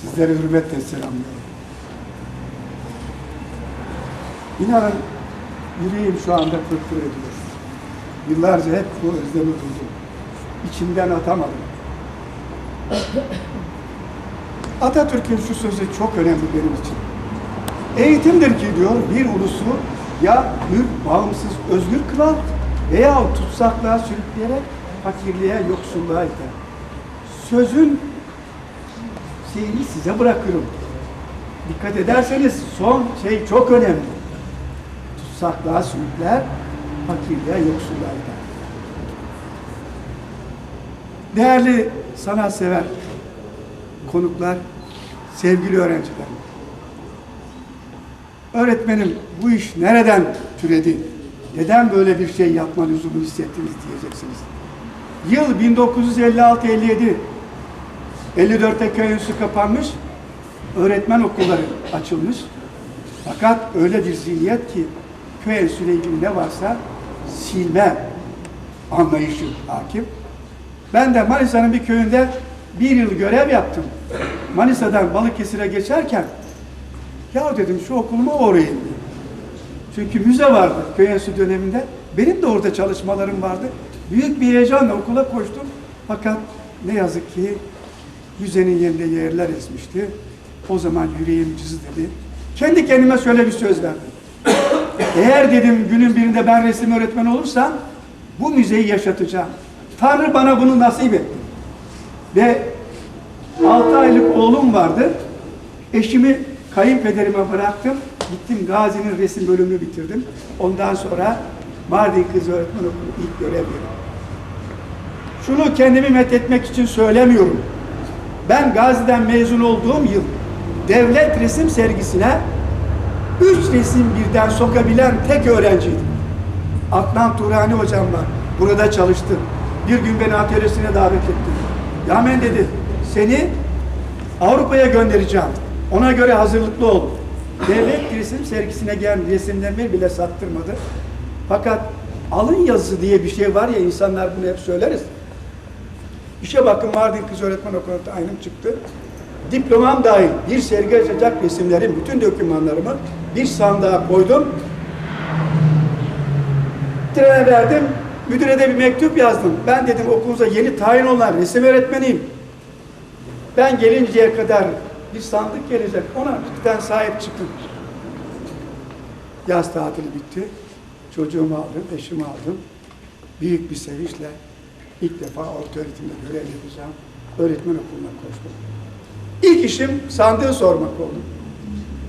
Sizleri hürmetle selamlıyorum. İnanın yüreğim şu anda fırfır ediyor. Yıllarca hep bu özlemi duydum. İçimden atamadım. Atatürk'ün şu sözü çok önemli benim için. Eğitimdir ki diyor bir ulusu ya hür, bağımsız, özgür kılar veya tutsaklığa sürükleyerek fakirliğe, yoksulluğa iter. Sözün şeyini size bırakıyorum. Dikkat ederseniz son şey çok önemli. Tutsaklığa sürükler, fakirliğe, yoksulluğa iter. Değerli sanatsever konuklar, sevgili öğrenciler. Öğretmenim bu iş nereden türedi? Neden böyle bir şey yapma lüzumu hissettiniz diyeceksiniz. Yıl 1956-57. 54'te köy enstitüsü kapanmış. Öğretmen okulları açılmış. Fakat öyle bir zihniyet ki köy enstitüsüyle ilgili ne varsa silme anlayışı hakim. Ben de Manisa'nın bir köyünde bir yıl görev yaptım. Manisa'dan Balıkesir'e geçerken ya dedim şu okuluma uğrayayım. Çünkü müze vardı köy enstitü döneminde. Benim de orada çalışmalarım vardı. Büyük bir heyecanla okula koştum. Fakat ne yazık ki müzenin yerinde yerler esmişti. O zaman yüreğim cız dedi. Kendi kendime şöyle bir söz verdim. Eğer dedim günün birinde ben resim öğretmeni olursam bu müzeyi yaşatacağım. Tanrı bana bunu nasip etti. Ve 6 aylık oğlum vardı. Eşimi kayınpederime bıraktım. Gittim Gazi'nin resim bölümünü bitirdim. Ondan sonra Mardin Kız Öğretmen Okulu ilk görev. Şunu kendimi methetmek için söylemiyorum. Ben Gazi'den mezun olduğum yıl devlet resim sergisine üç resim birden sokabilen tek öğrenciydim. Adnan Turani hocam var. Burada çalıştı. Bir gün beni atölyesine davet etti. Ya ben dedi, seni Avrupa'ya göndereceğim. Ona göre hazırlıklı ol. Devlet resim sergisine gelen resimlerimi bile sattırmadı. Fakat alın yazısı diye bir şey var ya insanlar bunu hep söyleriz. İşe bakın Mardin Kız Öğretmen Okulu'nda aynım çıktı. Diplomam dahil bir sergi açacak resimlerim, bütün dokümanlarımı bir sandığa koydum. Trene verdim. Müdüre de bir mektup yazdım. Ben dedim okulunuza yeni tayin olan resim öğretmeniyim. Ben gelinceye kadar bir sandık gelecek. Ona lütfen sahip çıkın. Yaz tatili bitti. Çocuğumu aldım, eşimi aldım. Büyük bir sevinçle ilk defa orta öğretimde görev yapacağım. Öğretmen okuluna koştum. İlk işim sandığı sormak oldu.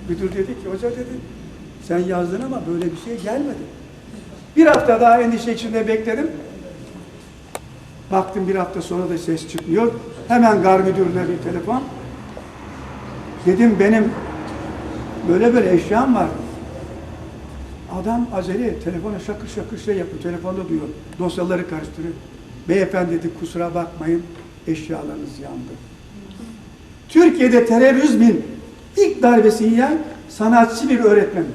Müdür dedi ki, hoca dedi, sen yazdın ama böyle bir şey gelmedi. Bir hafta daha endişe içinde bekledim. Baktım bir hafta sonra da ses çıkmıyor. Hemen gar müdürüne bir telefon. Dedim benim böyle böyle eşyam var. Adam acele telefona şakır şakır şey yapıyor. Telefonda duyuyor. Dosyaları karıştırıyor. Beyefendi dedi kusura bakmayın eşyalarınız yandı. Türkiye'de terörizmin ilk darbesi yiyen sanatçı bir öğretmen.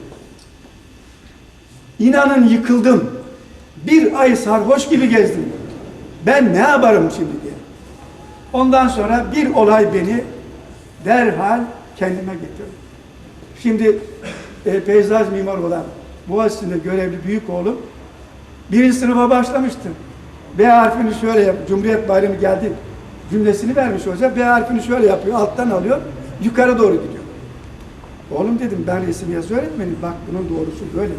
İnanın yıkıldım. Bir ay sarhoş gibi gezdim. Ben ne yaparım şimdi diye. Ondan sonra bir olay beni derhal kendime getirdi. Şimdi e, peyzaj mimar olan Boğaziçi'nde görevli büyük oğlum birinci sınıfa başlamıştı. B harfini şöyle yap, Cumhuriyet Bayramı geldi cümlesini vermiş hoca. B harfini şöyle yapıyor, alttan alıyor, yukarı doğru gidiyor. Oğlum dedim ben resim yazı öğretmenim, bak bunun doğrusu böyle.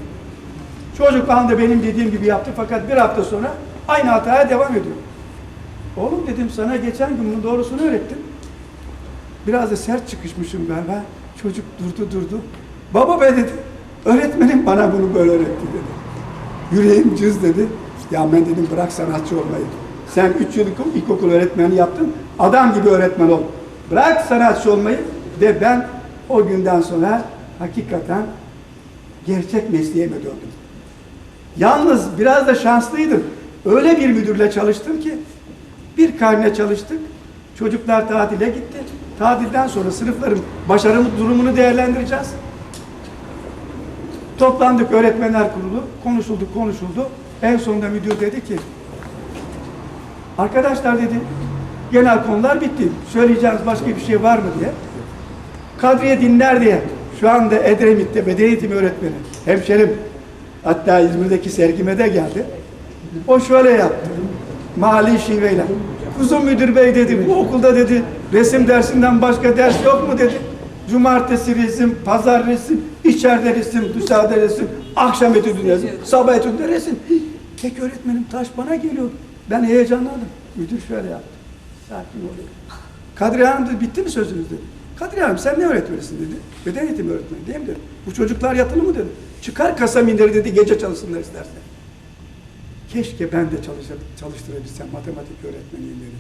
Çocuk anda benim dediğim gibi yaptı fakat bir hafta sonra aynı hataya devam ediyor. Oğlum dedim sana geçen gün bunun doğrusunu öğrettim. Biraz da sert çıkışmışım galiba. Çocuk durdu durdu. Baba be dedi. Öğretmenim bana bunu böyle öğretti dedi. Yüreğim cız dedi. Ya ben dedim bırak sanatçı olmayı. Sen üç yıllık ilkokul öğretmeni yaptın. Adam gibi öğretmen ol. Bırak sanatçı olmayı ve ben o günden sonra hakikaten gerçek mesleğime döndüm. Yalnız biraz da şanslıydım. Öyle bir müdürle çalıştım ki bir karne çalıştık. Çocuklar tatile gitti. Tatilden sonra sınıfların başarımı durumunu değerlendireceğiz. Toplandık öğretmenler kurulu. Konuşuldu konuşuldu. En sonunda müdür dedi ki arkadaşlar dedi genel konular bitti. Söyleyeceğiniz başka bir şey var mı diye. Kadriye dinler diye şu anda Edremit'te beden eğitimi öğretmeni. Hemşerim. Hatta İzmir'deki sergime de geldi. O şöyle yaptı. Mali şiveyle. Kuzum müdür bey dedi bu okulda dedi resim dersinden başka ders yok mu dedi. Cumartesi resim, pazar resim, içeride resim, dışarıda resim, akşam etüdü resim, sabah etüdü resim. Tek öğretmenim taş bana geliyor. Ben heyecanlandım. Müdür şöyle yaptı. Sakin ol. Kadriye Hanım dedi, bitti mi sözünüz dedi. Kadriye Hanım sen ne öğretmenisin dedi. Beden eğitimi öğretmeni değil mi dedi. Bu çocuklar yatılı mı dedi. Çıkar kasa minderi dedi gece çalışsınlar istersen. Keşke ben de çalışa- çalıştırabilsem matematik öğretmeniyim dedi.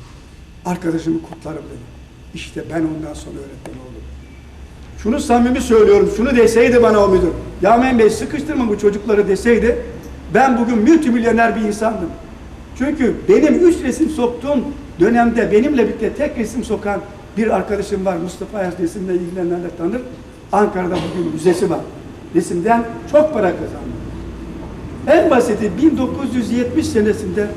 Arkadaşımı kutlarım dedi. İşte ben ondan sonra öğretmen oldum. Şunu samimi söylüyorum, şunu deseydi bana o müdür. Yamen Bey sıkıştırma bu çocukları deseydi, ben bugün multimilyoner bir insandım. Çünkü benim üç resim soktuğum dönemde benimle birlikte tek resim sokan bir arkadaşım var. Mustafa Ayaz resimle ilgilenenler tanır. Ankara'da bugün müzesi var. Resimden çok para kazandı. En basiti 1970 senesinde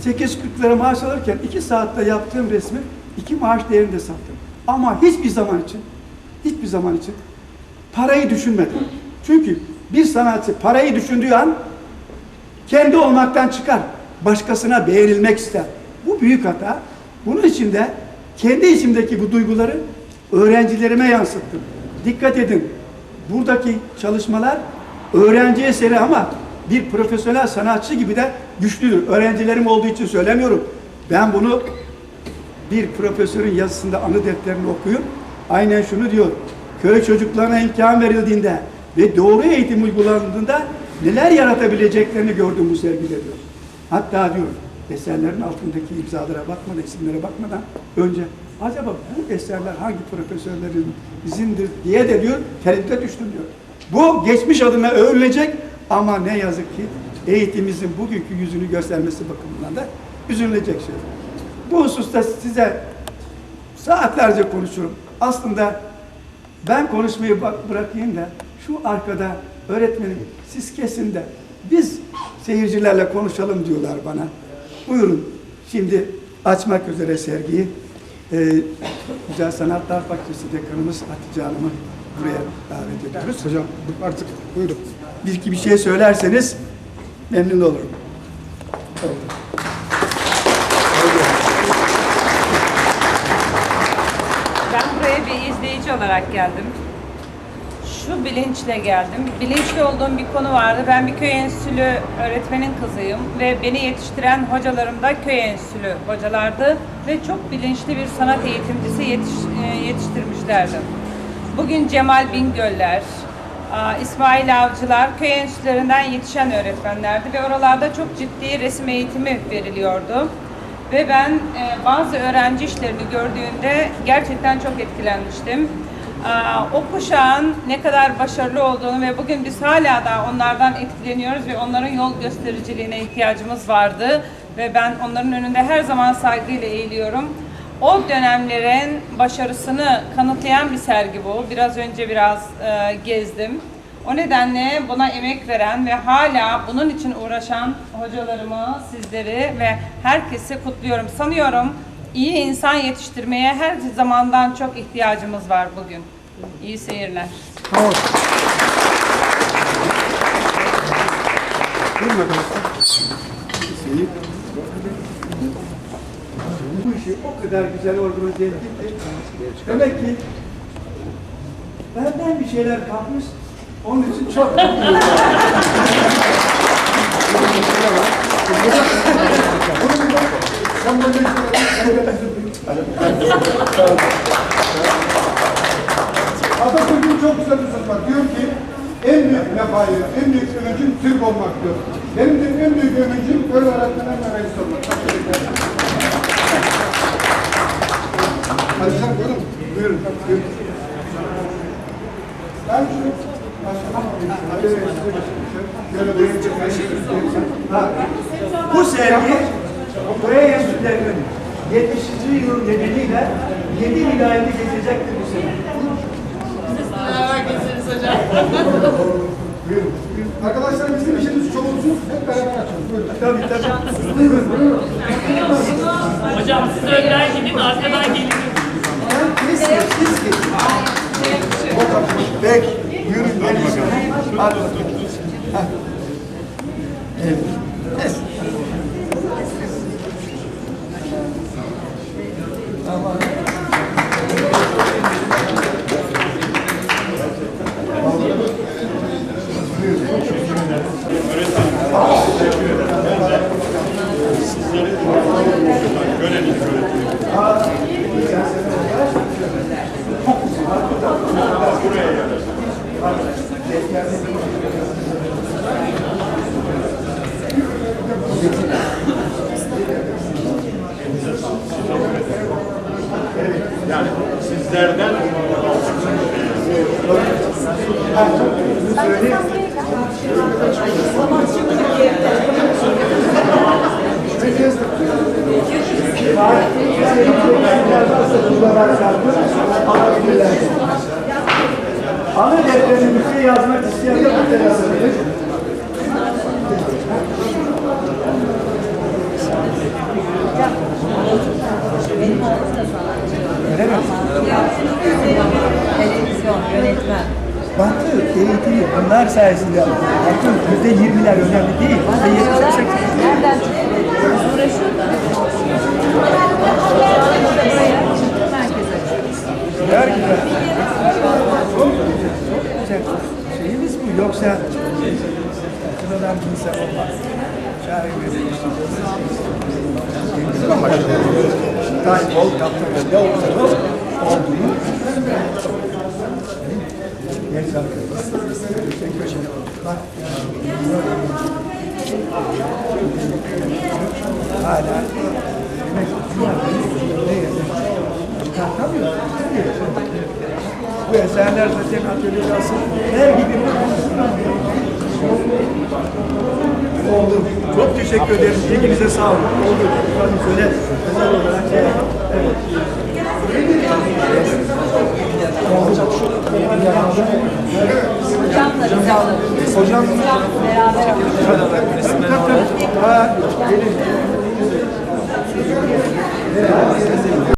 840 lira maaş alırken 2 saatte yaptığım resmi 2 maaş değerinde sattım. Ama hiçbir zaman için hiçbir zaman için parayı düşünmedim. Çünkü bir sanatçı parayı düşündüğü an kendi olmaktan çıkar. Başkasına beğenilmek ister. Bu büyük hata. Bunun için de kendi içimdeki bu duyguları öğrencilerime yansıttım. Dikkat edin. Buradaki çalışmalar öğrenci eseri ama bir profesyonel sanatçı gibi de güçlüdür. Öğrencilerim olduğu için söylemiyorum. Ben bunu bir profesörün yazısında anı defterini okuyun. Aynen şunu diyor. Köy çocuklarına imkan verildiğinde ve doğru eğitim uygulandığında neler yaratabileceklerini gördüm bu sergide diyor. Hatta diyor eserlerin altındaki imzalara bakmadan, isimlere bakmadan önce acaba bu eserler hangi profesörlerin izindir diye de diyor tereddüte düştüm diyor. Bu geçmiş adına övülecek ama ne yazık ki eğitimimizin bugünkü yüzünü göstermesi bakımından da üzülecek şey. Bu hususta size saatlerce konuşurum. Aslında ben konuşmayı bırakayım da şu arkada öğretmenim siz kesin de biz seyircilerle konuşalım diyorlar bana. Buyurun şimdi açmak üzere sergiyi. Ee, Güzel Sanatlar Fakültesi Dekanımız Hatice Hanım'ı buraya davet ediyoruz. Hocam artık buyurun. Bir iki bir şey söylerseniz memnun olurum. Ben buraya bir izleyici olarak geldim. Şu bilinçle geldim. Bilinçli olduğum bir konu vardı. Ben bir köy enstitülü öğretmenin kızıyım ve beni yetiştiren hocalarım da köy enstitülü hocalardı ve çok bilinçli bir sanat eğitimcisi yetiş- e, yetiştirmişlerdi. Bugün Cemal Bingöller, İsmail Avcılar köy enstitülerinden yetişen öğretmenlerdi ve oralarda çok ciddi resim eğitimi veriliyordu. Ve ben e, bazı öğrenci işlerini gördüğümde gerçekten çok etkilenmiştim. Aa, o kuşağın ne kadar başarılı olduğunu ve bugün biz hala da onlardan etkileniyoruz ve onların yol göstericiliğine ihtiyacımız vardı. Ve ben onların önünde her zaman saygıyla eğiliyorum. O dönemlerin başarısını kanıtlayan bir sergi bu. Biraz önce biraz e, gezdim. O nedenle buna emek veren ve hala bunun için uğraşan hocalarımı, sizleri ve herkesi kutluyorum. Sanıyorum iyi insan yetiştirmeye her zamandan çok ihtiyacımız var bugün. İyi seyirler. Tamam. Bu işi o kadar güzel organize ettik ki demek ki benden bir şeyler kapmış onun için çok. Atatürk'ün çok güzel bir sözü var. Diyor ki en büyük vefayı, en büyük övüncüm Türk olmak diyor. Benim de en büyük övüncüm böyle öğretmenler ve reis olmak. Hadi sen buyurun. Buyurun. buyurun. Ben şunu Bu sergi Kore Enstitülerinin 70. yıl nedeniyle 7 vilayeti gezecektir bu sene. Buyurun. Arkadaşlar bizim işimiz çok uzun. Hep beraber açalım. Buyurun. Tabii tabii. Buyurun. buyurun. Hocam siz önden gidin arkadan gelin. Ben kes, siz Buyurun. Hadi bakalım. Hadi. Evet. Anı defterine bir şey yazmak isteyen de bu telefonu. Öyle mi? Televizyon, yönetmen. Baktı eğitimi bunlar sayesinde artık yüzde yirmiler önemli değil. Yüzde yetmiş nereden çıktı? Açıyoruz. Güzel. Çok güzel. Çok güzel. Şeyimiz bu yoksa sıradan bir insan olmaz. Şahin verilmiştim. Ama kaybol yaptığımız ne olursa olsun olduğunu Genç arkadaşlar. Teşekkür ederim. Hala dünya ne yazar? Bu eserler zaten atölyede asıl her gibi Oldu. Çok teşekkür ederim. İlginize sağ olun. Oldu. Söyle. Özel olarak şey. Evet. Hocamla. Beraber Ha.